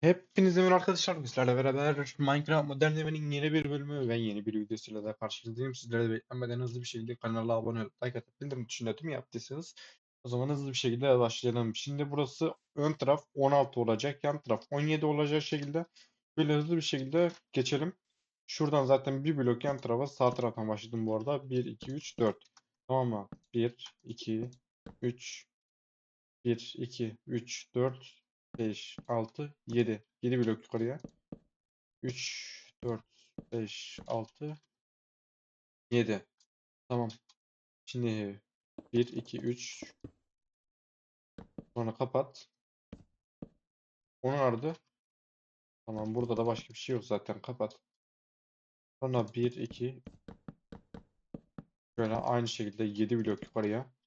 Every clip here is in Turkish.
Hepinize merhaba arkadaşlar. Bizlerle beraber Minecraft Modern Evi'nin yeni bir bölümü ve yeni bir videosuyla da karşınızdayım. Sizlere de beklenmeden hızlı bir şekilde kanala abone olup like atıp bildirim tuşuna tüm yaptıysanız o zaman hızlı bir şekilde başlayalım. Şimdi burası ön taraf 16 olacak. Yan taraf 17 olacak şekilde böyle hızlı bir şekilde geçelim. Şuradan zaten bir blok yan tarafa sağ taraftan başladım bu arada. 1, 2, 3, 4. Tamam mı? 1, 2, 3, 1, 2, 3, 4, 5, 6, 7. 7 blok yukarıya. 3, 4, 5, 6, 7. Tamam. Şimdi 1, 2, 3. Sonra kapat. Onun ardı. Tamam burada da başka bir şey yok zaten kapat. Sonra 1, 2. Şöyle aynı şekilde 7 blok yukarıya.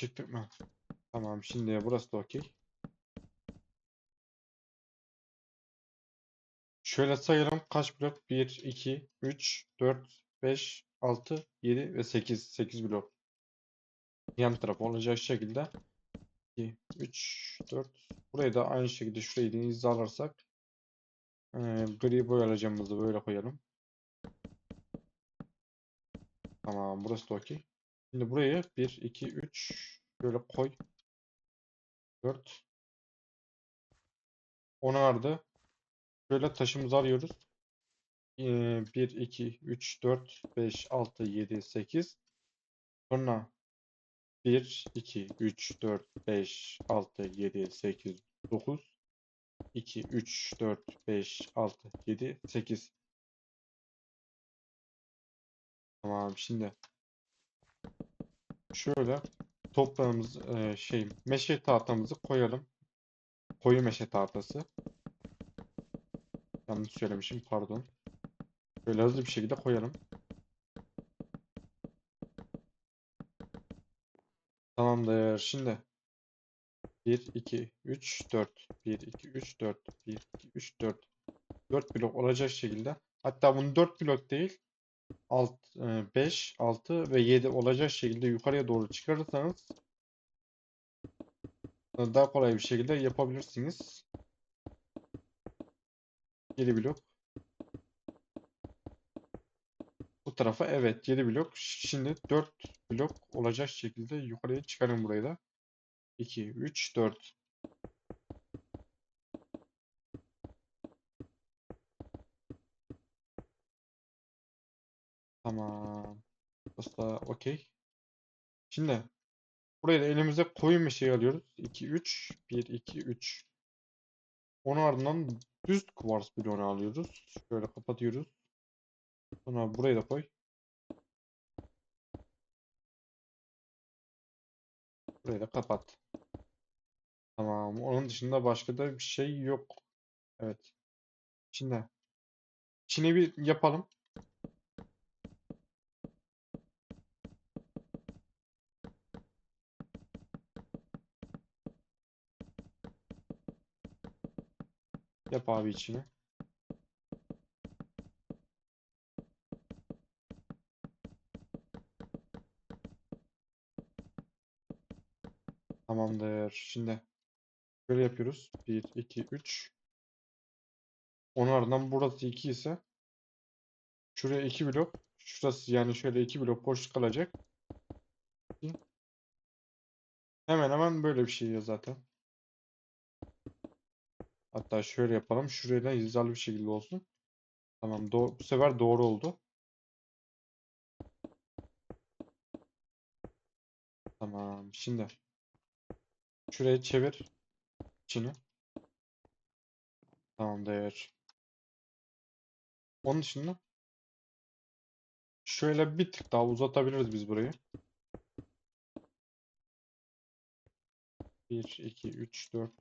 Çıktık mı? Tamam şimdi burası da okey. Şöyle sayalım kaç blok? 1, 2, 3, 4, 5, 6, 7 ve 8. 8 blok. Yan taraf olacak şekilde 2, 3, 4. Burayı da aynı şekilde şurayı hizalarsak ee, gri boyalayacağımızı böyle koyalım. Tamam burası da okey. Şimdi burayı 1, 2, 3 böyle koy. 4. Onu ardı. Şöyle taşımızı alıyoruz. Ee, 1, 2, 3, 4, 5, 6, 7, 8. Sonra 1, 2, 3, 4, 5, 6, 7, 8, 9. 2, 3, 4, 5, 6, 7, 8. Tamam şimdi. Şöyle toprağımız e, şey meşe tahtamızı koyalım. Koyu meşe tahtası. Yanlış söylemişim pardon. Böyle hızlı bir şekilde koyalım. Tamamdır. Şimdi 1, 2, 3, 4. 1, 2, 3, 4. 1, 2, 3, 4. 4 blok olacak şekilde. Hatta bunu 4 blok değil. 6, 5, 6 ve 7 olacak şekilde yukarıya doğru çıkarırsanız daha kolay bir şekilde yapabilirsiniz. 7 blok. Bu tarafa evet 7 blok. Şimdi 4 blok olacak şekilde yukarıya çıkarın burayı da. 2, 3, 4. Tamam. Burası da okey. Şimdi buraya da elimize koyun bir şey alıyoruz. 2, 3. 1, 2, 3. Onun ardından düz kuvars bloğunu alıyoruz. Şöyle kapatıyoruz. Sonra burayı da koy. Burayı da kapat. Tamam. Onun dışında başka da bir şey yok. Evet. Şimdi. Şimdi bir yapalım. Yap abi içini. Tamamdır. Şimdi böyle yapıyoruz. 1, 2, 3. Onun ardından burası 2 ise şuraya 2 blok. Şurası yani şöyle 2 blok boşluk kalacak. Hemen hemen böyle bir şey ya zaten. Hatta şöyle yapalım. Şuraya da hizalı bir şekilde olsun. Tamam. doğru bu sefer doğru oldu. Tamam. Şimdi şuraya çevir içini. Tamamdır. Onun dışında şöyle bir tık daha uzatabiliriz biz burayı. 1, 2, 3, 4.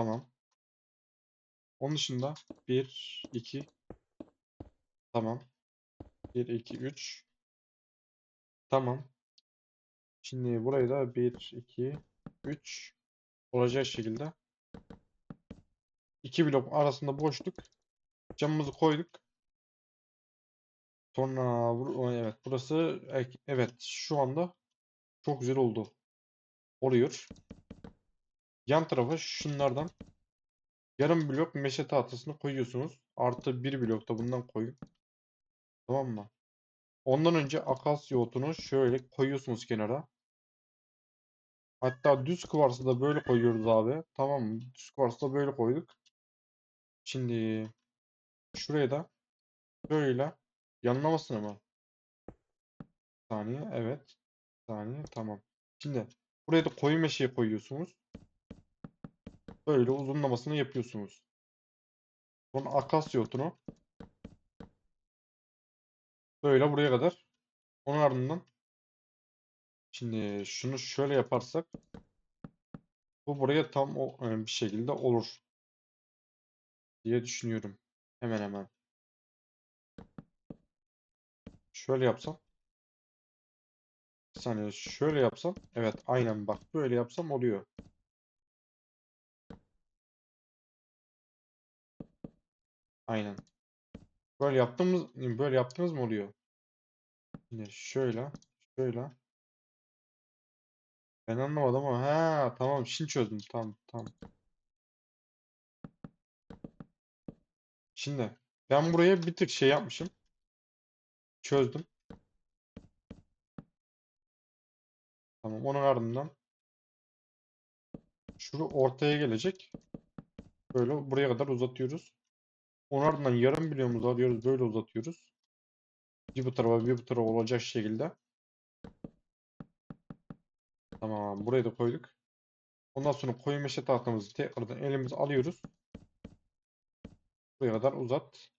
Tamam. Onun dışında 1, 2. Tamam. 1, 2, 3. Tamam. Şimdi burayı da 1, 2, 3 olacak şekilde 2 blok arasında boşluk camımızı koyduk. Sonra bur- evet burası evet şu anda çok güzel oldu. Oluyor. Yan tarafa şunlardan yarım blok meşe tahtasını koyuyorsunuz. Artı bir blok da bundan koyun. Tamam mı? Ondan önce akasya otunu şöyle koyuyorsunuz kenara. Hatta düz kıvarsı da böyle koyuyoruz abi. Tamam mı? Düz kıvarsı da böyle koyduk. Şimdi şuraya da böyle yanlamasın ama. Saniye evet. Saniye tamam. Şimdi buraya da koyu meşeyi koyuyorsunuz. Böyle uzunlamasını yapıyorsunuz. Sonra akasya otunu böyle buraya kadar. Onun ardından şimdi şunu şöyle yaparsak bu buraya tam o e, bir şekilde olur diye düşünüyorum. Hemen hemen. Şöyle yapsam. Bir saniye şöyle yapsam. Evet aynen bak böyle yapsam oluyor. Aynen. Böyle yaptığımız böyle yaptığımız mı oluyor? Yine şöyle şöyle. Ben anlamadım ama ha tamam şimdi çözdüm. Tamam tamam. Şimdi ben buraya bir tık şey yapmışım. Çözdüm. Tamam onun ardından şuru ortaya gelecek. Böyle buraya kadar uzatıyoruz. Onun ardından yarım bloğumuzu alıyoruz. Böyle uzatıyoruz. Bir bu tarafa bir bu tarafa olacak şekilde. Tamam burayı da koyduk. Ondan sonra koyu meşe tahtamızı tekrardan elimize alıyoruz. Buraya kadar uzat.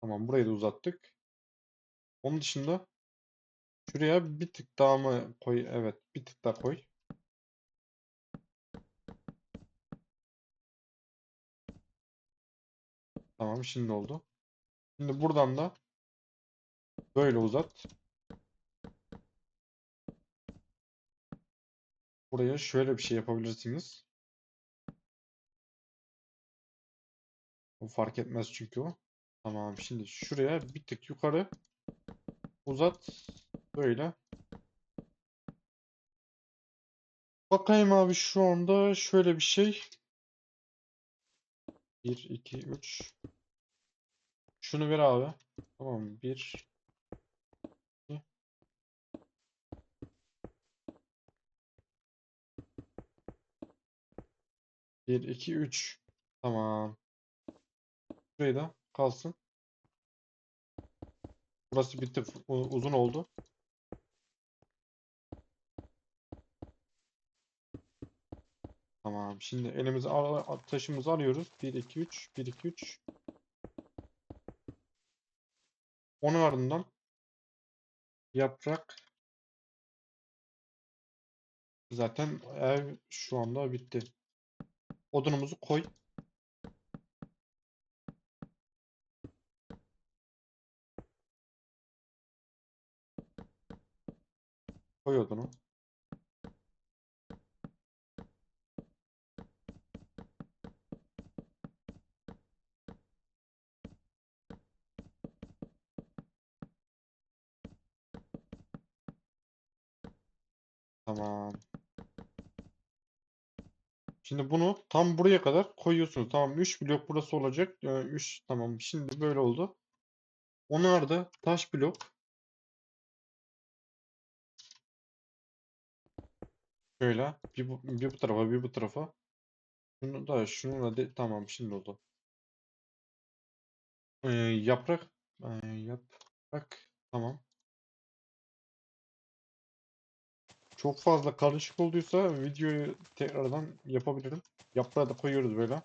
Tamam burayı da uzattık. Onun dışında şuraya bir tık daha mı koy? Evet bir tık daha koy. Tamam şimdi oldu. Şimdi buradan da böyle uzat. Buraya şöyle bir şey yapabilirsiniz. O fark etmez çünkü o. Tamam şimdi şuraya bir tık yukarı uzat. Böyle. Bakayım abi şu anda şöyle bir şey. 1, 2, 3. Şunu ver abi. Tamam 1, 2. Bir, iki, üç. Tamam. Şurayı da kalsın. Burası u- uzun oldu. Tamam. Şimdi al- taşımızı alıyoruz. 1 2 3 1 2 3. Onun ardından yaprak zaten ev şu anda bitti. Odunumuzu koy. Koy odunu. Tamam. Şimdi bunu tam buraya kadar koyuyorsunuz. Tamam 3 blok burası olacak. 3 tamam şimdi böyle oldu. Onlar da taş blok. Şöyle bir bu, bir bu tarafa bir bu tarafa. Şunu da şunu da tamam şimdi oldu. Ee, yaprak ee, yaprak tamam. Çok fazla karışık olduysa videoyu tekrardan yapabilirim. Yaprağı da koyuyoruz böyle.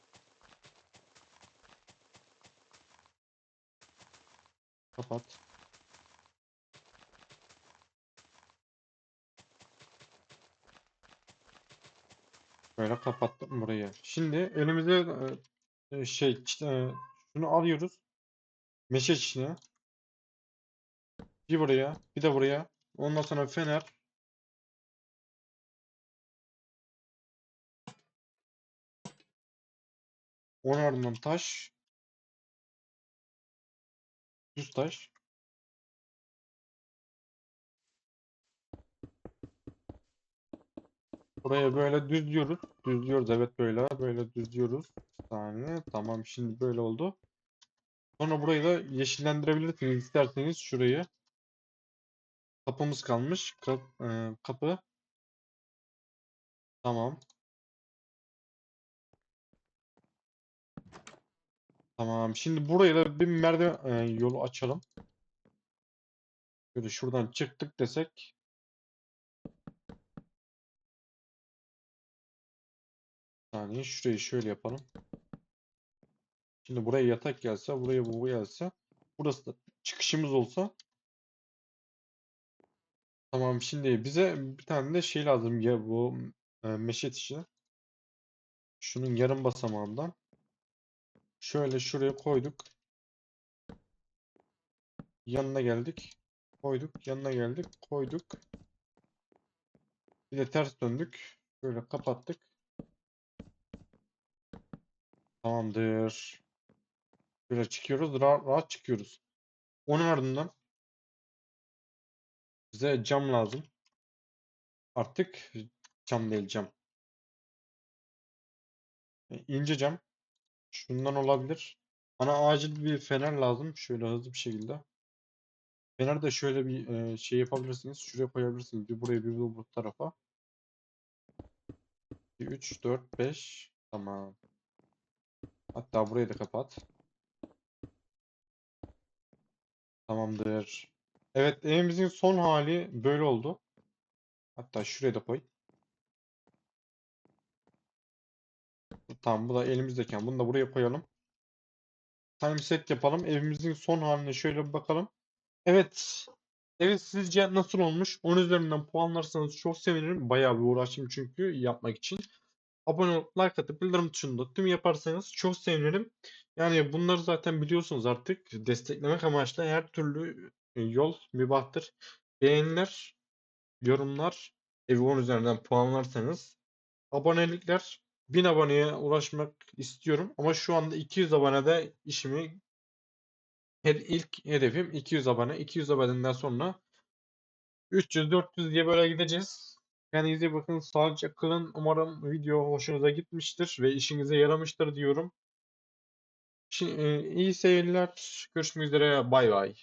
Kapat. Böyle kapattım burayı. Şimdi elimize e, şey çi- e, şunu alıyoruz. Meşe çiçeği. Bir buraya, bir de buraya. Ondan sonra fener. Onun ardından taş. Düz taş. Buraya böyle düzlüyoruz. Düzlüyoruz evet böyle. Böyle düzlüyoruz. Bir saniye. Tamam şimdi böyle oldu. Sonra burayı da yeşillendirebilirsiniz isterseniz şurayı. Kapımız kalmış. Kap- e, kapı. Tamam. Tamam. Şimdi buraya da bir merdiven e, yolu açalım. Böyle şuradan çıktık desek. Saniye şurayı şöyle yapalım. Şimdi buraya yatak gelse, buraya bu gelse, burası da çıkışımız olsa. Tamam şimdi bize bir tane de şey lazım ya bu e, meşet işi. Şunun yarım basamağından. Şöyle şuraya koyduk. Yanına geldik. Koyduk. Yanına geldik. Koyduk. Bir de ters döndük. Böyle kapattık. Tamamdır. Böyle çıkıyoruz. Rahat, rahat çıkıyoruz. Onun ardından bize cam lazım. Artık cam değil cam. E, ince cam. Şundan olabilir. Bana acil bir fener lazım. Şöyle hızlı bir şekilde. Fener de şöyle bir e, şey yapabilirsiniz. Şuraya koyabilirsiniz. Bir buraya bir de bu tarafa. 3, 4, 5. Tamam. Hatta burayı da kapat. Tamamdır. Evet evimizin son hali böyle oldu. Hatta şuraya da koy. Tamam bu da elimizdeyken bunu da buraya koyalım. Time set yapalım. Evimizin son haline şöyle bir bakalım. Evet. Evet sizce nasıl olmuş? 10 üzerinden puanlarsanız çok sevinirim. Bayağı bir uğraştım çünkü yapmak için. Abone olup like atıp bildirim tuşunu da tüm yaparsanız çok sevinirim. Yani bunları zaten biliyorsunuz artık. Desteklemek amaçlı her türlü e, yol mübahtır. Beğeniler, yorumlar, evi 10 üzerinden puanlarsanız abonelikler 1000 aboneye ulaşmak istiyorum ama şu anda 200 abonede işimi ilk hedefim 200 abone. 200 aboneden sonra 300-400 diye böyle gideceğiz. Kendinize bakın. Sağlıcakla kalın. Umarım video hoşunuza gitmiştir ve işinize yaramıştır diyorum. Şi- e, iyi seyirler. Görüşmek üzere. Bay bay.